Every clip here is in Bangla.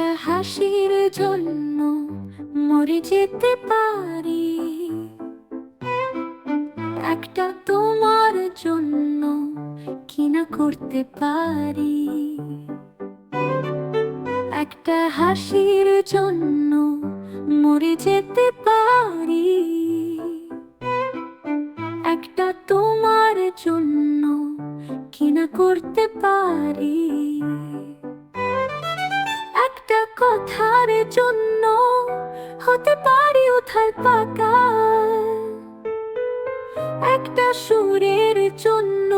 একটা হাসির জন্য মরে যেতে পারি। একটা তোমার জন্য কিনা করতে পারি। একটা হাসির জন্য মরে যেতে পারি। একটা তোমার জন্য কিনা করতে পারি। কথার জন্য হতে পারি উথাল পাকা। একটা সুরের জন্য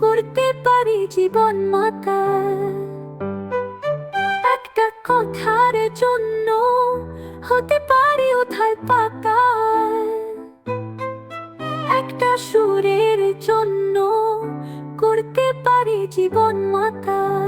করতে পারি জীবন মাতা। একটা কথার জন্য হতে পারি উথাল পাকা। একটা সুরের জন্য করতে পারি জীবন মাতা।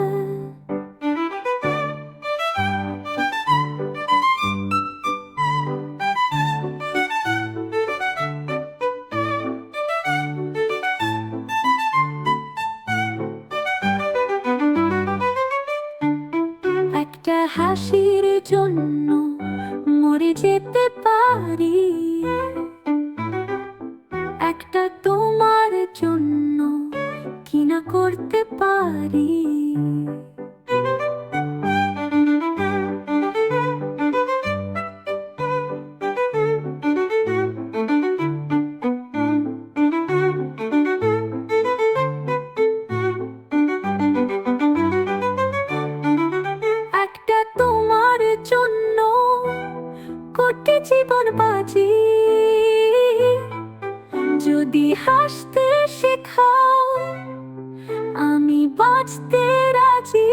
হাসির জন্য মরে যেতে পারি। একটা তোমার জন্য কিনা করতে পারি। কোটি জীবন বাজি। যদি হাসতে শেখাও, আমি বাঁচতে রাজি।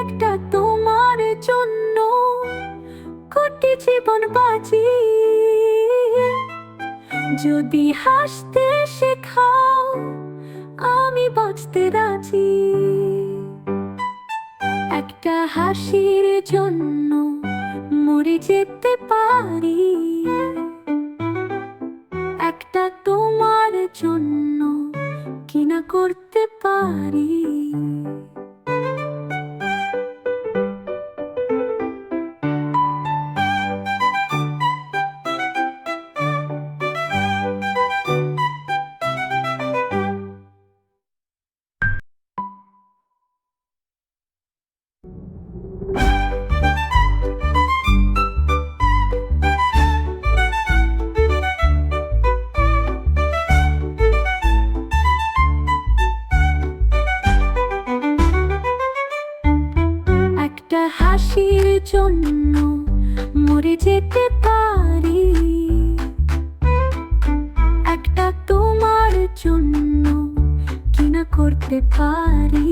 একটা তোমার জন্য কোটি জীবন বাজি। যদি হাসতে শেখাও, আমি বাঁচতে রাজি। একটা হাসির জন্য মরে যেতে পারি। একটা তোমার জন্য কিনা করতে পারি। হাসির জন্য মরে যেতে পারি। একটা তোমার জন্য কিনা করতে পারি।